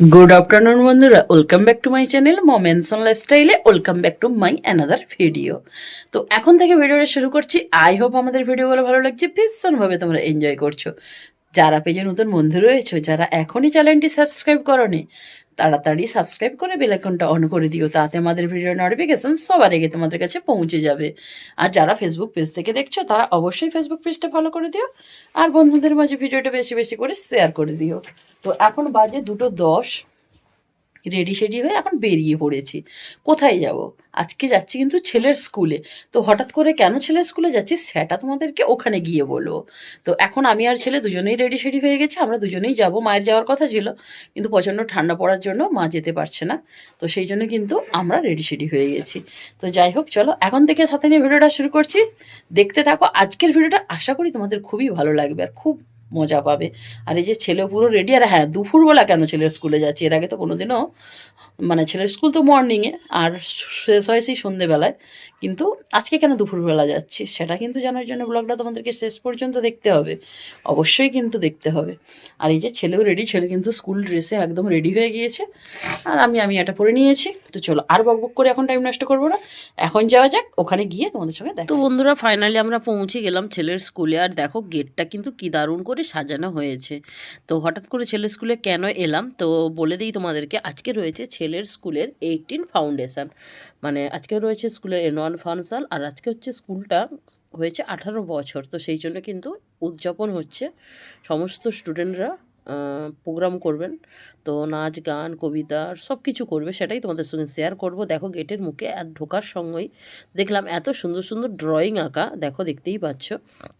Good afternoon বন্ধুরা। Welcome back to my channel মমেনসন লাইফস্টাইলে welcome back to my another video তো এখন থেকে ভিডিওটা শুরু করছি। আই হোপ আমাদের ভিডিওগুলো ভালো লাগছে। ভীষণভাবে তোমরা এনজয় করছ। যারা পেজে নতুন বন্ধু রয়েছে, যারা এখনই চ্যানেলটি সাবস্ক্রাইব করনি তাড়াতাড়ি সাবস্ক্রাইব করে বেলাইকনটা অন করে দিও, তাতে আমাদের ভিডিও নোটিফিকেশান সবার আগে তোমাদের কাছে পৌঁছে যাবে। আর যারা ফেসবুক পেজ থেকে দেখছ, তারা অবশ্যই ফেসবুক পেজটা ফলো করে দিও। আর বন্ধুদের মাঝে ভিডিওটা বেশি বেশি করে শেয়ার করে দিও। তো এখন বাজে দুটো দশ। রেডি সেডি হয়ে এখন বেরিয়ে পড়েছি। কোথায় যাব? আজকে যাচ্ছি কিন্তু ছেলের স্কুলে তো হঠাৎ করে কেন ছেলের স্কুলে যাচ্ছি সেটা তোমাদেরকে ওখানে গিয়ে বলব। তো এখন আমি আর ছেলে দুজনেই রেডি সেডি হয়ে গেছি, আমরা দুজনেই যাব। মায়ের যাওয়ার কথা ছিল, কিন্তু প্রচণ্ড ঠান্ডা পড়ার জন্য মা যেতে পারছে না। তো সেই জন্য কিন্তু আমরা রেডি সেডি হয়ে গেছি। তো যাই হোক, চলো এখন থেকে সাথে নিয়ে ভিডিওটা শুরু করছি। দেখতে থাকো আজকের ভিডিওটা। আশা করি তোমাদের খুবই ভালো লাগবে আর খুব মজা পাবে। আর এই যে ছেলে পুরো রেডি আর হ্যাঁ দুপুরবেলা কেন ছেলের স্কুলে যাচ্ছে? এর আগে তো কোনোদিনও মানে ছেলের স্কুল তো মর্নিংয়ে আর শেষ হয় সেই সন্ধেবেলায়। কিন্তু আজকে কেন দুপুরবেলা যাচ্ছি? সেটা কিন্তু জানার জন্য ব্লগটা তোমাদেরকে শেষ পর্যন্ত দেখতে হবে। অবশ্যই কিন্তু দেখতে হবে। আর এই যে ছেলেও রেডি ছেলে কিন্তু স্কুল ড্রেসে একদম রেডি হয়ে গিয়েছে। আর আমি আমি এটা পরে নিয়েছি। তো চলো, আর বক বক করে এখন টাইম নষ্ট করব না। এখন যাওয়া যাক, ওখানে গিয়ে তোমাদের সঙ্গে দেখো তো বন্ধুরা ফাইনালি আমরা পৌঁছে গেলাম ছেলের স্কুলে আর দেখো গেটটা কিন্তু কি দারুণ করে সাজানো হয়েছে। তো হঠাৎ করে ছেলের স্কুলে কেন এলাম? তো বলে দিই তোমাদেরকে, আজকে রয়েছে ছেলের স্কুলের এইটিন ফাউন্ডেশান। মানে আজকে রয়েছে স্কুলের এনওয়ান ফাংশন আর আজকে হচ্ছে স্কুলটা হয়েছে আঠারো বছর। তো সেই জন্য কিন্তু উদযাপন হচ্ছে সমস্ত স্টুডেন্টরা প্রোগ্রাম করবেন। তো নাচ, গান, কবিতা সব কিছু করবে, সেটাই তোমাদের সঙ্গে শেয়ার করব। দেখো গেটের মুখে আর ঢোকার সঙ্গেই দেখলাম এত সুন্দর সুন্দর ড্রয়িং আঁকা, দেখো দেখতেই পাচ্ছ।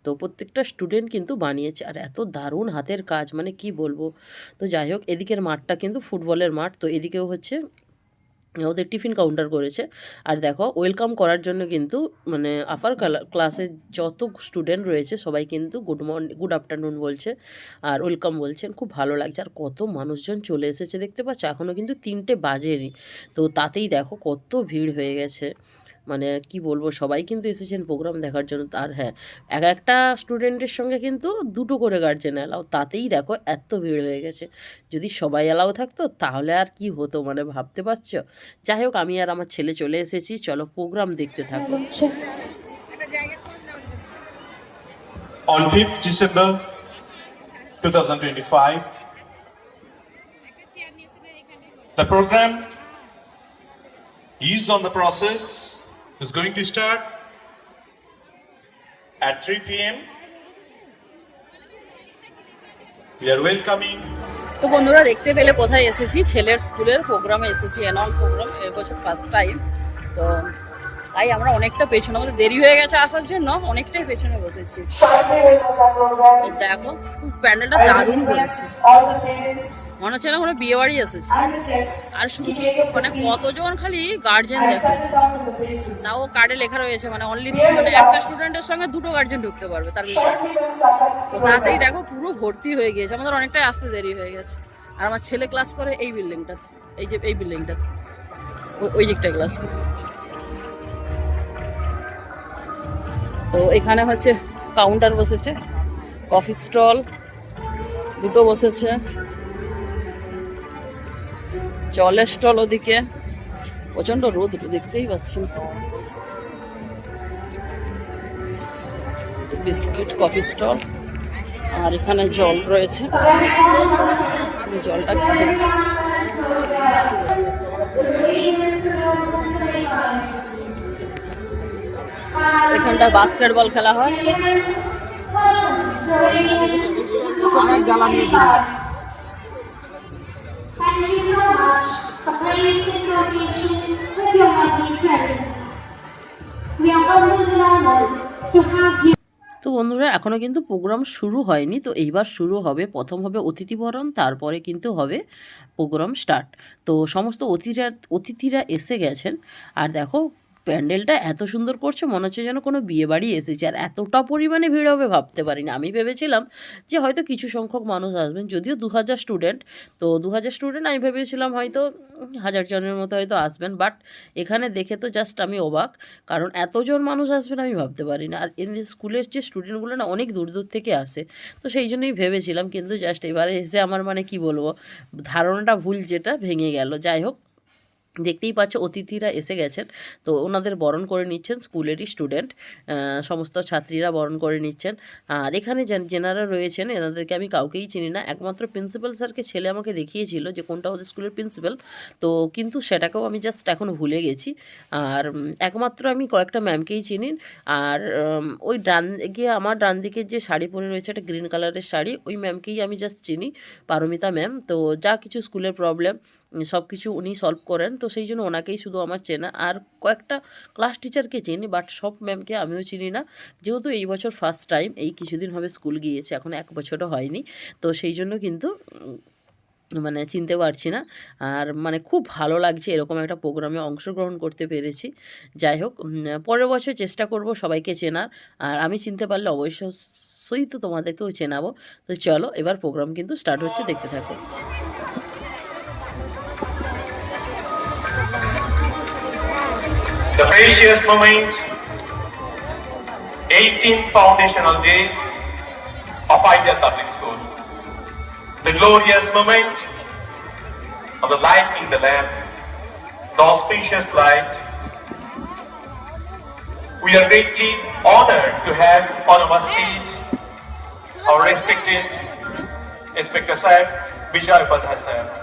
তো প্রত্যেকটা স্টুডেন্ট কিন্তু বানিয়েছে, আর এত দারুণ হাতের কাজ মানে কি বলব? তো যাই হোক, এদিকের মাঠটা কিন্তু ফুটবলের মাঠ, তো এদিকেও হচ্ছে ওদের টিফিন কাউন্টার করেছে। আর দেখো ওয়েলকাম করার জন্য কিন্তু মানে আপার ক্লাসের যত স্টুডেন্ট রয়েছে, সবাই কিন্তু গুড মর্নিং গুড আফটারনুন বলছে আর ওয়েলকাম বলছেন। খুব ভালো লাগছে। আর কত মানুষজন চলে এসেছে, দেখতে পাচ্ছ? এখনও কিন্তু তিনটে বাজেনি। তো তাতেই দেখো কত ভিড় হয়ে গেছে। মানে কি বলব সবাই কিন্তু এসেছেন প্রোগ্রাম দেখার জন্য। আর হ্যাঁ এক একটা স্টুডেন্টের সঙ্গে কিন্তু দুটো করে গার্জেন অ্যালাও তাতেই দেখো এত ভিড় হয়ে গেছে। যদি সবাই অ্যালাও থাকতো তাহলে আর কি হতো মানে ভাবতে পারছ? যাই হোক আমি আর আমার ছেলে চলে এসেছি চলো প্রোগ্রাম দেখতে থাকো। On 5th December 2025, the program is on the process, is going to start at 3 p.m. We are welcoming তো বন্ধুরা, দেখতে পেলে কোথায় এসেছি ছেলের স্কুলের প্রোগ্রামে এসেছি অ্যানুয়াল প্রোগ্রাম এবছর ফার্স্ট টাইম তো তাই আমরা অনেকটা পেছনে আমাদের দেরি হয়ে গেছে আসার জন্য অনেকটাই পেছনে বসেছি। দেখো, প্যান্ডেলটা দারুণ করেছে মনে হচ্ছে না কোনো বিয়ে বাড়ি এসেছে। আর শুধু মানে কতজন খালি গার্জেন দেখো। তাও কার্ডে লেখা রয়েছে মানে অনলি মানে একটা স্টুডেন্টের সঙ্গে দুটো গার্জেন ঢুকতে পারবে, তার তো তাতেই দেখো পুরো ভর্তি হয়ে গিয়েছে, আমাদের অনেকটাই আসতে দেরি হয়ে গেছে। আর আমার ছেলে ক্লাস করে এই বিল্ডিংটাতে এই যে, এই বিল্ডিংটাতে ওই দিকটা ক্লাস করে। তো এখানে হচ্ছে কাউন্টার বসেছে কফি স্টল দুটো বসেছে। জলের স্টল ওদিকে প্রচণ্ড রোদ দেখতেই পাচ্ছেন বিস্কিট কফি স্টল আর এখানে জল রয়েছে। জলটা honored বাস্কেটবল খেলা হয়। তো বন্ধুরা এখনও কিন্তু প্রোগ্রাম শুরু হয়নি তো এইবার শুরু হবে। প্রথম হবে অতিথিবরণ তারপরে কিন্তু হবে প্রোগ্রাম স্টার্ট তো সমস্ত অতিথিরা অতিথিরা এসে গেছেন। আর দেখো প্যান্ডেলটা এত সুন্দর করছে, মনে হচ্ছে যেন কোনো বিয়ে বাড়ি এসেছে। আর এতটা পরিমাণে ভিড় হবে ভাবতে পারিনি। আমি ভেবেছিলাম যে হয়তো কিছু সংখ্যক মানুষ আসবেন, যদিও দু হাজার স্টুডেন্ট। তো দু হাজার স্টুডেন্ট আমি ভেবেছিলাম হয়তো হাজার জনের মতো হয়তো আসবেন, বাট এখানে দেখে তো জাস্ট আমি অবাক। কারণ এতজন মানুষ আসবেন আমি ভাবতে পারি না আর স্কুলের যে স্টুডেন্টগুলো না অনেক দূর দূর থেকে আসে। তো সেই জন্যই ভেবেছিলাম, কিন্তু জাস্ট এবারে এসে আমার মানে কি বলব, ধারণাটা ভুল যেটা ভেঙে গেল। যাই হোক দেখতেই পাচ্ছ অতিথিরা এসে গেছেন। তো ওনাদের বরণ করে নিচ্ছেন স্কুলেরই স্টুডেন্ট সমস্ত ছাত্রীরা বরণ করে নিচ্ছেন। আর এখানে যেন- যেনারা রয়েছেন, এনাদেরকে আমি কাউকেই চিনি না। একমাত্র প্রিন্সিপাল স্যারকে ছেলে আমাকে দেখিয়েছিল যে কোনটা ওদের স্কুলের প্রিন্সিপাল তো কিন্তু সেটাকেও আমি জাস্ট এখন ভুলে গেছি। আর একমাত্র আমি কয়েকটা ম্যামকেই চিনি। আর ওই ডান গিয়ে আমার ডান দিকে যে শাড়ি পরে রয়েছে, একটা গ্রিন কালারের শাড়ি, ওই ম্যামকেই আমি জাস্ট চিনি, পারমিতা ম্যাম তো যা কিছু স্কুলের প্রবলেম সব কিছু উনি সলভ করেন। তো সেই জন্য ওনাকেই শুধু আমার চেনা। আর কয়েকটা ক্লাস টিচারকে চিনি বাট সব ম্যামকে আমিও চিনি না। যেহেতু এই বছর ফার্স্ট টাইম এই কিছুদিন হবে স্কুল গিয়েছে, এখন এক বছরও হয়নি। তো সেই জন্য কিন্তু মানে চিনতে পারছি না। আর মানে খুব ভালো লাগছে, এরকম একটা প্রোগ্রামে অংশগ্রহণ করতে পেরেছি। যাই হোক পরের বছর চেষ্টা করব সবাইকে চেনার। আর আমি চিনতে পারলে অবশ্যই তো তোমাদেরকেও চেনাবো। তো চলো, এবার প্রোগ্রাম কিন্তু স্টার্ট হচ্ছে, দেখতে থাকো। Precious moment, 18th foundational day of Ideal Public School. The glorious moment of the lighting the lamp, the auspicious light. We are greatly honored to have on our seats our respected Inspector Saib, Vijay Upadhyay Sir.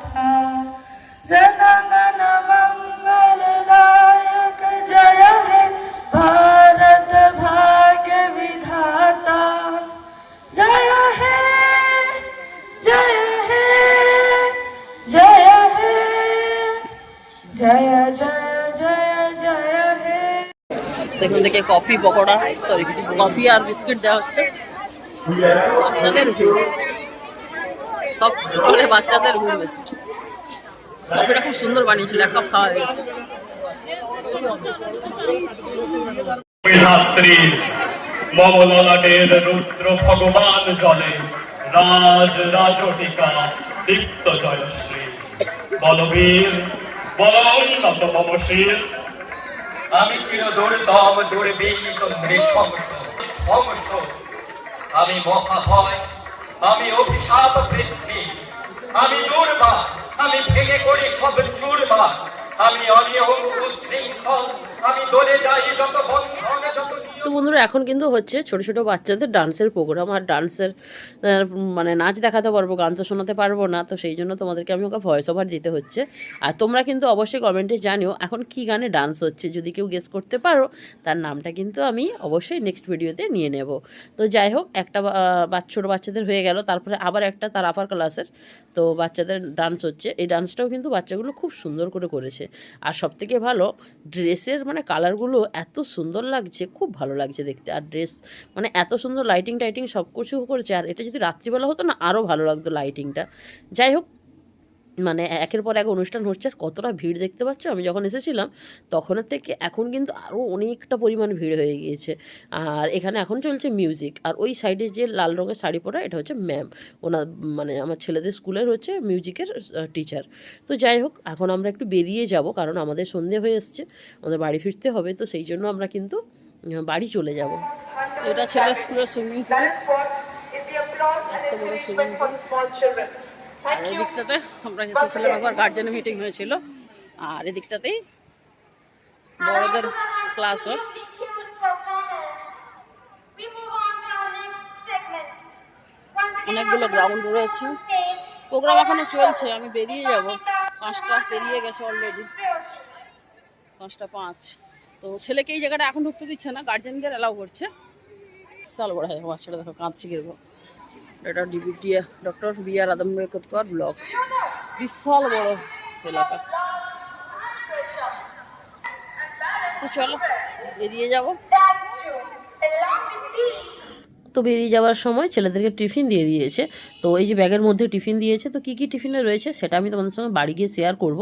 এখান থেকে coffee pakora sorry coffee আর biscuit দেওয়া হচ্ছে বাচ্চাদের ঘুম সব স্কুলে বাচ্চাদের ঘুম এসছে কফিটা খুব সুন্দর বানিয়েছিল, এক কাপ খাওয়া হয়ে গেছে। রাত্রি মম রুদ্র ভগবান জলে, রাজ রাজটিকা দীপ্ত জয়শ্রী। বলবীর, বল উন্নত মম শির আমি চির দুর্দম দুর্বিনীত নৃশংস ধ্বংস আমি মহাভয়, আমি অভিশাপ বৃদ্ধি, আমি দুর্বা আমি ভেঙে করি সব চুরমা আমি অনিয়ম উচ্ছৃঙ্খল তো বন্ধুরা, এখন কিন্তু হচ্ছে ছোট ছোট বাচ্চাদের ডান্সের প্রোগ্রাম, আর ডান্সের মানে নাচ দেখাতে পারব, গান তো শোনাতে পারব না, তো সেই জন্য তোমাদেরকে আমি ওকে ভয়েস ওভার দিতে হচ্ছে। আর তোমরা কিন্তু অবশ্যই কমেন্টে জানিও, এখন কি গানে ডান্স হচ্ছে, যদি কেউ গেস করতে পারো, তার নামটা কিন্তু আমি অবশ্যই নেক্সট ভিডিওতে নিয়ে নেব। তো যাই হোক, একটা ছোটো বাচ্চাদের হয়ে গেল, তারপরে আবার একটা, তার আপার ক্লাসের তো বাচ্চাদের ডান্স হচ্ছে। এই ডান্সটাও কিন্তু বাচ্চাগুলো খুব সুন্দর করে করেছে। আর সবথেকে ভালো ড্রেসের মানে কালারগুলো এত সুন্দর লাগছে, খুব ভালো লাগছে দেখতে। আর ড্রেস মানে এত সুন্দর লাইটিং টাইটিং সব কিছু করেছে। আর এটা যদি রাত্রিবেলা হতো না আরও ভালো লাগতো লাইটিংটা যাই হোক মানে একের পর এক অনুষ্ঠান হচ্ছে আর কতটা ভিড় দেখতে পাচ্ছ? আমি যখন এসেছিলাম তখনের থেকে এখন কিন্তু আরও অনেকটা পরিমাণ ভিড় হয়ে গিয়েছে। আর এখানে এখন চলছে মিউজিক। আর ওই সাইডে যে লাল রঙের শাড়ি পরা এটা হচ্ছে ম্যাম। ওনার মানে আমার ছেলেদের স্কুলের হচ্ছে মিউজিকের টিচার। তো যাই হোক এখন আমরা একটু বেরিয়ে যাব কারণ আমাদের সন্ধে হয়ে এসছে। আমাদের বাড়ি ফিরতে হবে তো সেই জন্য আমরা কিন্তু বাড়ি চলে যাব। এটা ছেলের স্কুলের সুইমিং পুল এত বড় সুইমিং পুল আর এই দিকটাতে আমরা এসেছিলাম একবার গার্জেনের মিটিং হয়েছিল। আর এদিকটাতেই বড়দের ক্লাস হয়। অনেকগুলো গ্রাউন্ড রয়েছে। প্রোগ্রাম এখনও চলছে, আমি বেরিয়ে যাব। পাঁচটা পেরিয়ে গেছে অলরেডি পাঁচটা পাঁচ। তো ছেলেকে এই জায়গাটা এখন ঢুকতে দিচ্ছে না গার্জেনদের অ্যালাউ করছে। বিশাল বড় হয় বাচ্চাটা দেখো, কাঁদছে কীরকম। এটা ডিবিটিয়া ডক্টর বি আর আদম আদম্বেকর ব্লক। বিশাল বড় এলাকা। তো চলো, বেরিয়ে যাব। তো বেরিয়ে যাওয়ার সময় ছেলেদেরকে টিফিন দিয়ে দিয়েছে। তো এই যে ব্যাগের মধ্যে টিফিন দিয়েছে, তো কী কী টিফিনে রয়েছে সেটা আমি তোমাদের সঙ্গে বাড়ি গিয়ে শেয়ার করব।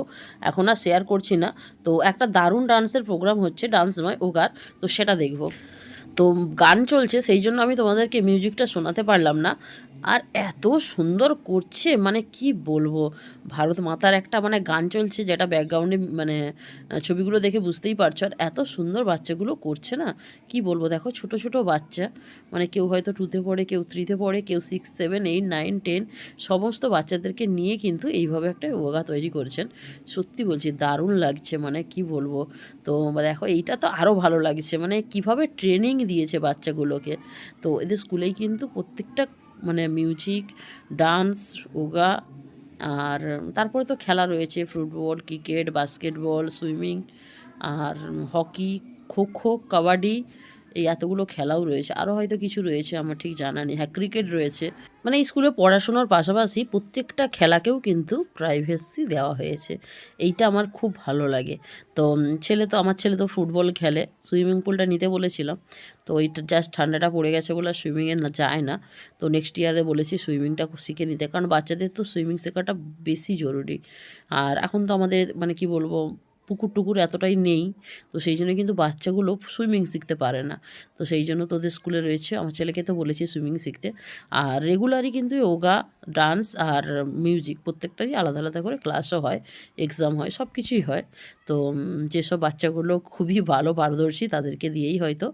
এখন আর শেয়ার করছি না। তো একটা দারুণ ডান্সের প্রোগ্রাম হচ্ছে ডান্স নয় ওগার তো সেটা দেখব। তো গান চলছে, সেই জন্য আমি তোমাদেরকে মিউজিকটা শোনাতে পারলাম না। আর এত সুন্দর করছে মানে কি বলব? ভারত মাতার একটা মানে গান চলছে যেটা ব্যাকগ্রাউন্ডে মানে ছবিগুলো দেখে বুঝতেই পারছ। আর এত সুন্দর বাচ্চাগুলো করছে না? কি বলব? দেখো ছোট ছোট বাচ্চা। মানে কেউ হয়তো টুতে পড়ে, কেউ থ্রিতে পড়ে, কেউ six seven eight nine ten সমস্ত বাচ্চাদেরকে নিয়ে কিন্তু এইভাবে একটা যোগা তৈরি করছেন। সত্যি বলছি, দারুণ লাগছে মানে কি বলব? তো দেখো এইটা তো আরও ভালো লাগছে। মানে কীভাবে ট্রেনিং দিয়েছে বাচ্চাগুলোকে। তো এদের স্কুলেই কিন্তু প্রত্যেকটা মানে মিউজিক, ডান্স, ওগা, আর তারপরে তো খেলা রয়েছে, ফুটবল, ক্রিকেট, বাস্কেটবল, সুইমিং, আর হকি, খোখো, কাবাডি এই এতগুলো খেলাও রয়েছে আরও হয়তো কিছু রয়েছে, আমার ঠিক জানা নেই। হ্যাঁ ক্রিকেট রয়েছে। মানে স্কুলে পড়াশোনার পাশাপাশি প্রত্যেকটা খেলাকেও কিন্তু প্রাইভেসি দেওয়া হয়েছে। এইটা আমার খুব ভালো লাগে। তো ছেলে তো, আমার ছেলে তো ফুটবল খেলে সুইমিং পুলটা নিতে বলেছিলাম। তো ওইটা জাস্ট ঠান্ডাটা পড়ে গেছে বলে সুইমিংয়ে না যায় না। তো নেক্সট ইয়ারে বলেছি সুইমিংটা শিখে নিতে, কারণ বাচ্চাদের তো সুইমিং শেখাটা বেশি জরুরি। আর এখন তো আমাদের মানে কি বলব পুকুর টুকুর এতটাই নেই। তো সেই জন্য কিন্তু বাচ্চাগুলো সুইমিং শিখতে পারে না। তো সেই জন্য তোদের স্কুলে রয়েছে, আমার ছেলেকে তো বলেছি সুইমিং শিখতে। আর রেগুলারই কিন্তু যোগা ডান্স আর মিউজিক প্রত্যেকটারই আলাদা আলাদা করে ক্লাসও হয়, এক্সাম হয় সব কিছুই হয়। তো যেসব বাচ্চাগুলো খুবই ভালো পারদর্শী তাদেরকে দিয়েই হয়তো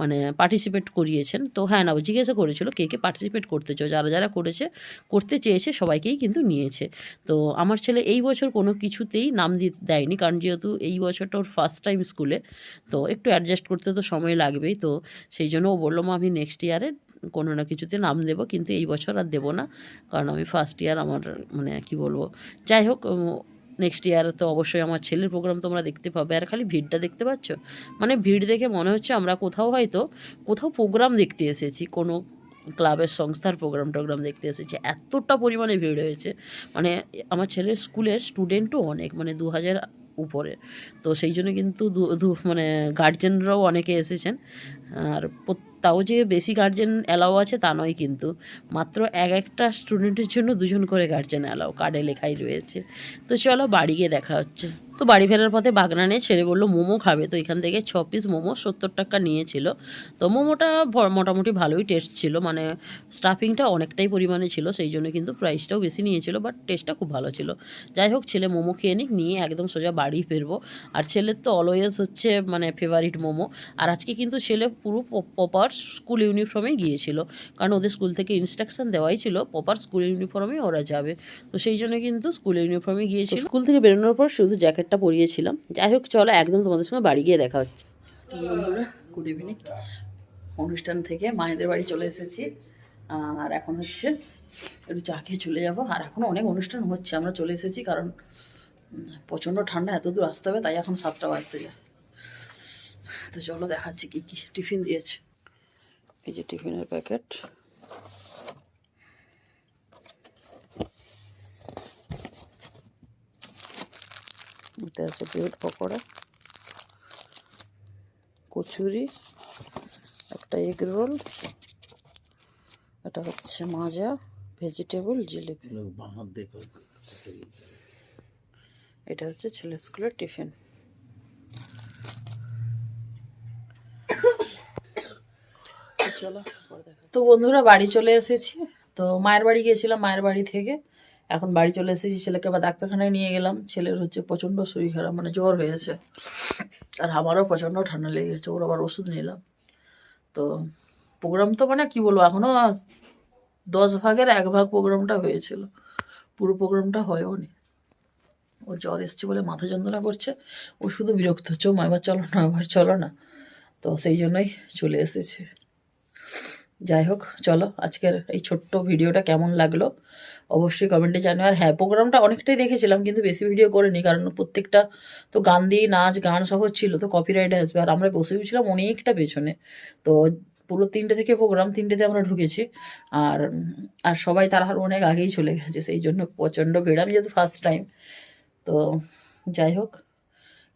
মানে পার্টিসিপেট করিয়েছেন। তো হ্যাঁ না জিজ্ঞাসা করেছিল, কে কে পার্টিসিপেট করতে চাও? যারা যারা করেছে, করতে চেয়েছে, সবাইকেই কিন্তু নিয়েছে। তো আমার ছেলে এই বছর কোনো কিছুতেই নাম দি, দেয়নি, কারণ যেহেতু এই বছরটা ওর ফার্স্ট টাইম স্কুলে তো একটু অ্যাডজাস্ট করতে তো সময় লাগবেই। তো সেই জন্য ও বলল, মা, আমি নেক্সট ইয়ারে কোনো না কিছুতে নাম দেবো, কিন্তু এই বছর আর দেবো না, কারণ আমি ফার্স্ট ইয়ার আমার মানে কি বলব? যাই হোক নেক্সট ইয়ার তো অবশ্যই আমার ছেলের প্রোগ্রাম তোমরা দেখতে পাবে। আর খালি ভিড়টা দেখতে পাচ্ছ? মানে ভিড় দেখে মনে হচ্ছে আমরা কোথাও হয়তো, কোথাও প্রোগ্রাম দেখতে এসেছি, কোনো ক্লাবের সংস্থার প্রোগ্রাম টোগ্রাম দেখতে এসেছি। এতটা পরিমাণে ভিড় হয়েছে। মানে আমার ছেলের স্কুলের স্টুডেন্টও অনেক মানে দু হাজার উপরে। তো সেই জন্য কিন্তু মানে গার্জেনরাও অনেকে এসেছেন। আর প্রত- তাও যে বেশি গার্জেন অ্যালাও আছে তা নয় কিন্তু। মাত্র এক একটা স্টুডেন্টের জন্য দুজন করে গার্জেন অ্যালাও কার্ডে লেখাই রয়েছে। তো চলো বাড়ি গিয়ে দেখা হচ্ছে। তো বাড়ি ফেরার পথে বাগনানে ছেড়ে বলল, মোমো খাবে। তো এখান থেকে ছ পিস মোমো সত্তর টাকা নিয়েছিল। তো মোমোটা মোটামুটি ভালোই টেস্ট ছিল। মানে স্টাফিংটা অনেকটাই পরিমাণে ছিল, সেই জন্য কিন্তু প্রাইসটাও বেশি নিয়েছিল বাট টেস্টটা খুব ভালো ছিল। যাই হোক, ছেলে মোমো খেয়ে নিক, নিয়ে একদম সোজা বাড়ি ফিরবো। আর ছেলের তো অলওয়েজ হচ্ছে মানে ফেভারিট মোমো। আর আজকে কিন্তু ছেলে পুরো প্রপার স্কুল ইউনিফর্মে গিয়েছিল। কারণ ওদের স্কুল থেকে ইনস্ট্রাকশন দেওয়াই ছিল প্রপার স্কুল ইউনিফর্মে ওরা যাবে। তো সেই জন্য কিন্তু স্কুল ইউনিফর্মে গিয়েছিল। স্কুল থেকে বেরোনোর পর শুধু জ্যাকেটটা পরিয়েছিলাম। যাই হোক চলো একদম তোমাদের সঙ্গে বাড়ি গিয়ে দেখা হচ্ছে। তো বন্ধুরা গুড ইভিনিং অনুষ্ঠান থেকে মায়েদের বাড়ি চলে এসেছি। আর এখন হচ্ছে একটু চা খেয়ে চলে যাব। আর এখন অনেক অনুষ্ঠান হচ্ছে আমরা চলে এসেছি কারণ প্রচণ্ড ঠান্ডা এত দূর আসতে হবে তাই এখন সাতটা বাজতে যায়। তো চলো দেখাচ্ছি কি কি টিফিন দিয়েছে। এই যে টিফিনের প্যাকেট। এতে আছে ব্রেড পকোড়া কচুরি একটা এগ রোল এটা হচ্ছে মাজা ভেজিটেবল জিলিপি। এটা হচ্ছে ছেলে স্কুলের টিফিন। তো বন্ধুরা বাড়ি চলে এসেছি। তো মায়ের বাড়ি গিয়েছিলাম মায়ের বাড়ি থেকে। এখন বাড়ি চলে এসেছি, ছেলেকে আবার ডাক্তারখানায় নিয়ে গেলাম। ছেলের হচ্ছে প্রচণ্ড শরীর খারাপ মানে জ্বর হয়েছে। আর আমারও প্রচণ্ড ঠান্ডা লেগে গেছে ওর আবার ওষুধ নিলাম। তো প্রোগ্রাম তো মানে কি বলব, এখনও দশ ভাগের এক ভাগ প্রোগ্রামটা হয়েছিল। পুরো প্রোগ্রামটা হয়ও নি ওর জ্বর এসছে বলে মাথা যন্ত্রণা করছে, ও শুধু বিরক্ত হচ্ছে, ও এবার চলো না, এবার চলো না। তো সেই জন্যই চলে এসেছে। যাই হোক, চলো আজকের এই ছোট্ট ভিডিওটা কেমন লাগল? অবশ্যই কমেন্টে জানিও। আর হ্যাঁ প্রোগ্রামটা অনেকটাই দেখেছিলাম, কিন্তু বেশি ভিডিও করিনি, কারণ প্রত্যেকটা তো গান দিয়ে নাচ, গান সহ ছিল তো কপিরাইট আসবে। আর আমরা বসেও ছিলাম অনেকটা পেছনে, তো পুরো তিনটে থেকে প্রোগ্রাম তিনটেতে আমরা ঢুকেছি। আর আর সবাই তার অনেক আগেই চলে গেছে, সেই জন্য প্রচণ্ড ভিড় আমি যেহেতু ফার্স্ট টাইম তো যাই হোক,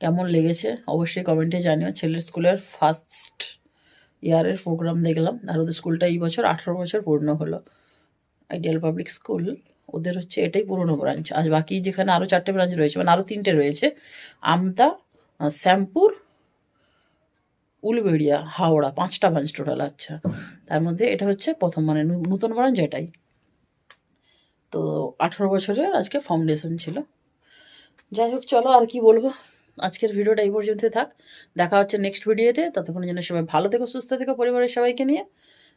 কেমন লেগেছে অবশ্যই কমেন্টে জানিও। ছেলের স্কুলের ফার্স্ট ইয়ারের প্রোগ্রাম দেখলাম, আর ওদের স্কুলটা এই বছর আঠারো বছর পূর্ণ হলো। আইডিয়াল পাবলিক স্কুল ওদের হচ্ছে এটাই পুরনো ব্রাঞ্চ আর বাকি যেখানে আরও চারটে ব্রাঞ্চ রয়েছে মানে আরও তিনটে রয়েছে, আমতা শ্যামপুর, উলবেড়িয়া, হাওড়া, পাঁচটা ব্রাঞ্চ টোটাল আচ্ছা। তার মধ্যে এটা হচ্ছে প্রথম মানে নূতন ব্রাঞ্চ এটাই। তো আঠারো বছরের আজকে ফাউন্ডেশন ছিল। যাই হোক, চলো আর কি বলব? আজকের ভিডিওটা এই পর্যন্ত থাক। দেখা হচ্ছে নেক্সট ভিডিওতে ততক্ষণ যেন সবাই ভালো থেকো, সুস্থ থেকো পরিবারের সবাইকে নিয়ে।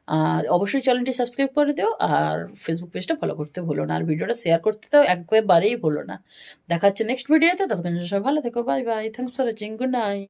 আর অবশ্যই চ্যানেলটি সাবস্ক্রাইব করে দিও, আর ফেসবুক পেজটা ফলো করতে ভুলো না, আর ভিডিওটা শেয়ার করতে তো একবারেই ভুলো না। দেখা হচ্ছে নেক্সট ভিডিওতে ততক্ষণ সবাই ভালো থেকো bye bye thanks for watching good night